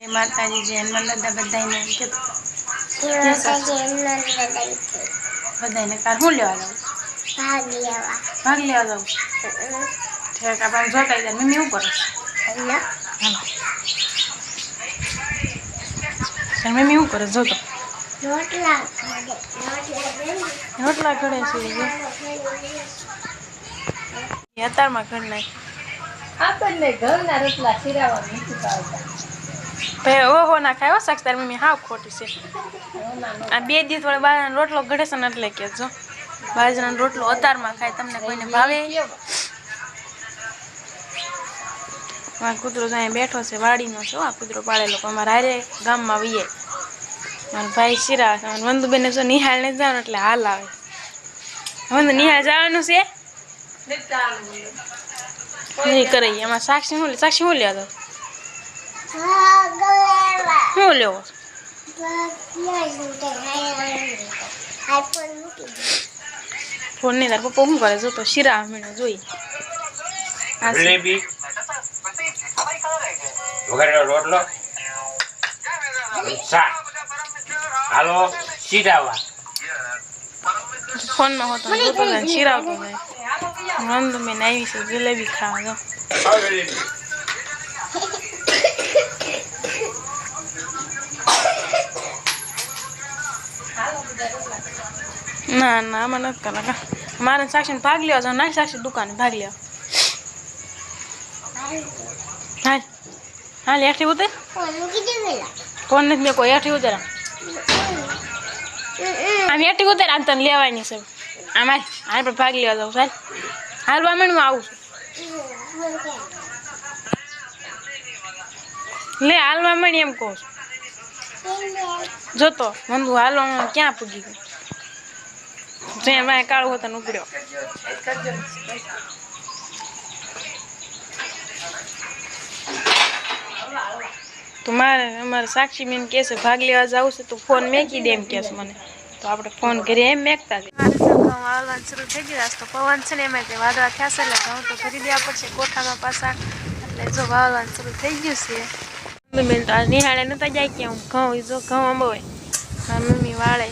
માતાજી જય દાદા બધાને એમ કે બધાને કાર હું લેવા જાઉં? ભાગ લેવા. જાઉં? ઠેક આપણે જોતા જાય. મમ્મી ઉપર મમ્મી શું કરે જોતો. રોટલા ઘડે છે અત્યારમાં ઘર નાખ આપણને ઘરના રોટલા ખીરાવા નથી ભાવતા ભાઈ ઓહો ના ખાય હો સાક્ષતાર મમ્મી હાવ ખોટી છે. આ બે દિવસ વડે બાજરાનો રોટલો ઘડે છે ને એટલે કે જો બાજરાનો રોટલો અતારમાં ખાય તમને કોઈને ભાવે? આ કૂતરો અહીંયા બેઠો છે વાડીનો છે આ કૂતરો પાડેલો પણ અમારા હારે ગામમાં વીએ. મારા ભાઈ શિરા છે વંદુબેને જો નિહાળ ને જવાનું એટલે હાલ આવે. વંદુ નિહાળ જવાનું છે? નહીં કરે. એમાં સાક્ષી શું સાક્ષી શું લેવા શું લેવો? ફોન નહીં તાર પપ્પા શું કરે? જો તો શિરા મીણો જોઈ. જલેબી વઘારેલો રોટલો. શાક. હાલો સીધાવા ફોનમાં હોતો ને જોતો તો મેં શિરાવતો આવી છે જલેબી ખાવા ના ના, આમાં નથી કરવા મારે સાક્ષી ભાગ લેવા જાવ ના સાક્ષી દુકાને ભાગ લેવા. હાલ હાલ એઠી ઉતર. કોણ નથી મેં કોઈ એઠી ઉતર. આમ એઠી ઉતર, આમ તને લેવાની છે. આમાં હાલ પર ભાગ લેવા જાઉં સાહેબ હાલ વામણમાં આવું છું. લે હાલવા મળી એમ કહું છું. જોતો. મંદુ હાલવામાં ક્યાં પૂગી ગયું જ્યાં ભાઈ કાળું હતો ઉપડ્યો તો મારે, અમારે સાક્ષી બેન કહે છે, ભાગ લેવા જવું છે, તો ફોન મેકી દે એમ કહે છે મને. તો આપણે ફોન કરીએ, એમ મેકતા વાળવાનું શરૂ થઈ ગયું તો પવન છે ને, એમાં તે વાદળા છે, એટલે ઘઉં તો ભરી દેવા પડશે. કોઠામાં પાછા. એટલે જો વાવવાનું શરૂ થઈ ગયું છે. મમ્મી તો આજ નિહાળે નતા જાય કે હું ઘઉં જો ઘઉં અંબોય મારી મમ્મી વાળે.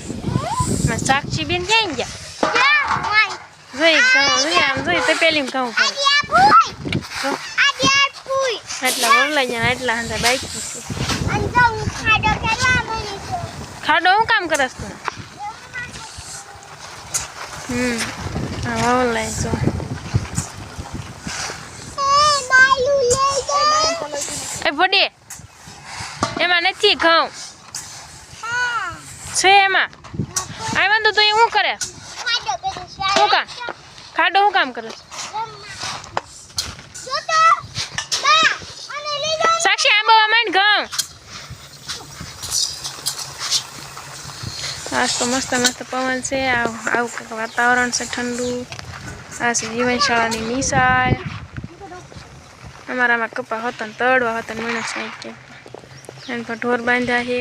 સાક્ષી બેન ક્યાં ગયા જોઈ ઘઉં જોઈ આમ જોઈ તો પેલી ઘઉં. જો. એટલા વરલાઈ જાય એટલા હંધા બાઈકી ખાડો હું કામ કરસ તું? હમ વરલાઈ જો. એ ભડે એમાં નથી ઘઉં છે એમાં? આ વાંધો તો એ શું કરે? શું કામ? ખાડો શું કામ કરે? સાક્ષી આંબવા માંડ ઘઉં. આજ તો મસ્ત મસ્ત પવન છે. આવું કંઈક વાતાવરણ છે ઠંડુ. આ છે જીવનશાળાની નિશાળ અમારામાં કપા હતો તળવા હતા મને કે એને પર ઢોર બાંધ્યા છે.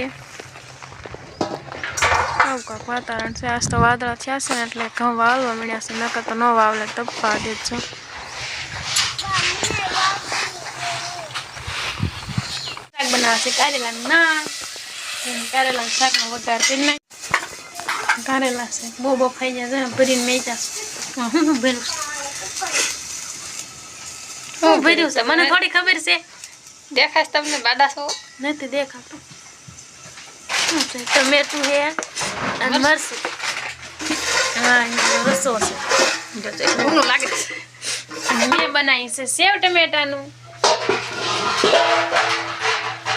આવું કાંક વાતાવરણ છે. આજ તો વાદળા થયા છે ને એટલે ઘઉં વાવવા મળ્યા છે. નકર તો ન વાવલે તપવા દેજો શાક બનાવે છે કારેલાનું ના કારેલાનું શાકનો વઘાર કરી નાખ કારેલા છે. બહુ બહુ ખાઈ જાય છે ભરીને મેચા હું ભર્યું? હું ભર્યું છે? મને થોડી ખબર છે. દેખાશ તમને બાડા છો? નથી દેખાતું. શું છે? ટમેટું અને મરસું હા રસો છે. જો તો લાગે છે. અને મેં બનાવી છે. સેવ ટમેટાનું.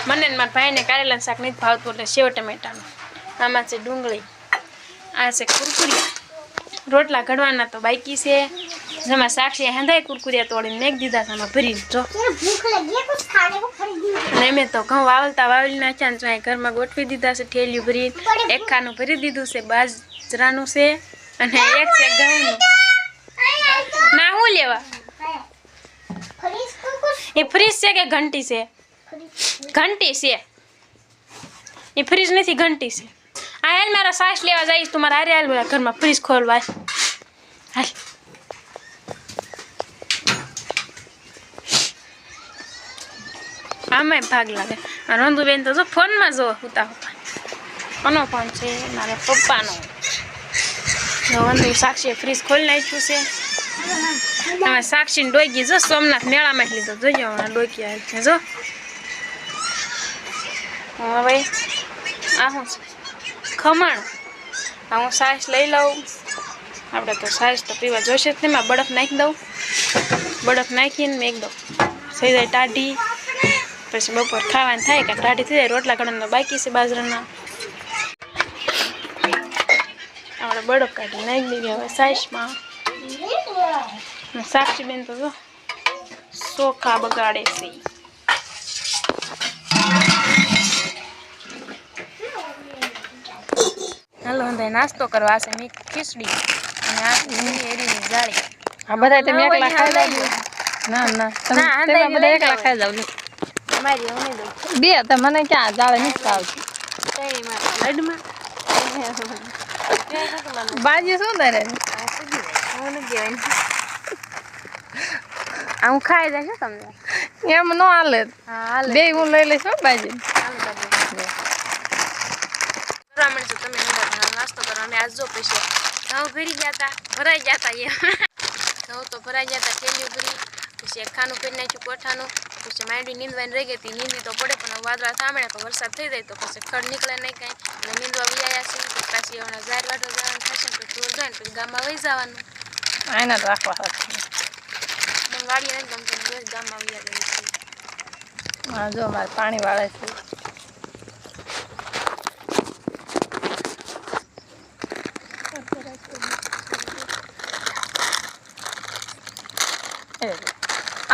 મને ને મારા ભાઈને કારેલાનું શાક નથી ભાવતું એટલે સેવ ટમેટાનું. આમાં છે ડુંગળી આ છે કુરકુરિયા રોટલા ઘડવાના તો બાકી છે. જેમાં શાક છે હંધાય કુરકુરિયા તોડીને મેક દીધા છે આમાં ભરીને જો અને અમે તો ઘઉં વાવલતા વાવલી નાખ્યા ને જો અહીં ઘરમાં ગોઠવી દીધા છે ઠેલિયું ભરીને એક ખાનું ભરી દીધું છે બાજરાનું છે અને એક છે ઘઉંનું ના હું લેવા એ ફ્રીજ છે કે ઘંટી છે ઘંટી છે એ ફ્રીજ નથી ઘંટી છે આ હાલ મારા સાસ લેવા જઈશ તું મારા હારે હાલ મારા ઘરમાં ફ્રીજ ખોલવા હાલ આમાંય ભાગ લાગે અને રંદુબેન તો જો ફોનમાં જો હુતા હુતા ફોન છે? મારા પપ્પાનો. સાક્ષીએ ફ્રીજ ખોલી નાખ્યું છે. તમે સાક્ષીને ડોકી જો સોમનાથ મેળામાં જ લીધો. જોજો હમણાં ડોકી આવી છે જો. હવે આ શું છે? ખમણ. હું સાસ લઈ લઉં. આપણે તો સાસ તો પીવા જોઈશે જ નહીં. બરફ નાખી દઉં. બરફ નાખીને મેં દઉં થઈ જાય ટાઢી. પછી બપોર ખાવાનું થાય કે ટાઢી થઈ જાય રોટલા ઘણા બાકી છે બાજરાના. આપણે બરફ કાઢી નાખી દીધી હવે સાઈસમાં. સાક્ષી બેન તો જો ચોખા બગાડે છે. હાલો અંદર નાસ્તો કરવા છે મી ખીચડી અને આ ઊંધી એરીની જાળી. આ બધા તમે એકલા ખાઈ લાગ્યું ના ના તમે ના, બધા એકલા ખાઈ જાવ લે. અમારી હું દઉં બે તો મને ક્યાં જાળે નથી આવતી. બાજી શું તારે હું ખાઈ જાય તમને? એમ નો હાલે. બે હું લઈ લઈશ બાજી. નાસ્તો કરો. અમે આજ જો પછી ઘઉં ગયા હતા ભરાઈ ગયા હતા એ ઘઉં તો ભરાઈ ગયા હતા થેલીઓ ભરી પછી ખાનું કરી નાખ્યું કોઠાનું પછી માંડવી નીંદવાની રહી ગઈ હતી નીંદી તો પડે પણ વાદળા સાંભળે તો વરસાદ થઈ જાય તો પછી ખડ નીકળે નહીં કાંઈ. અને નીંદવા વિયાયા છે તો પાછી હમણાં ઝાર વાટો જવાનું થશે ને પછી ઢોર જાય ને પછી ગામમાં વહી જવાનું. આને જ રાખવા વાડીએ નથી ગમતું ગામમાં વયા ગઈ છે હા જો મારે પાણી વાળે છે.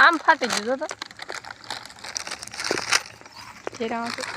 આમ ફાટી ગયું તો જીરામાંથી.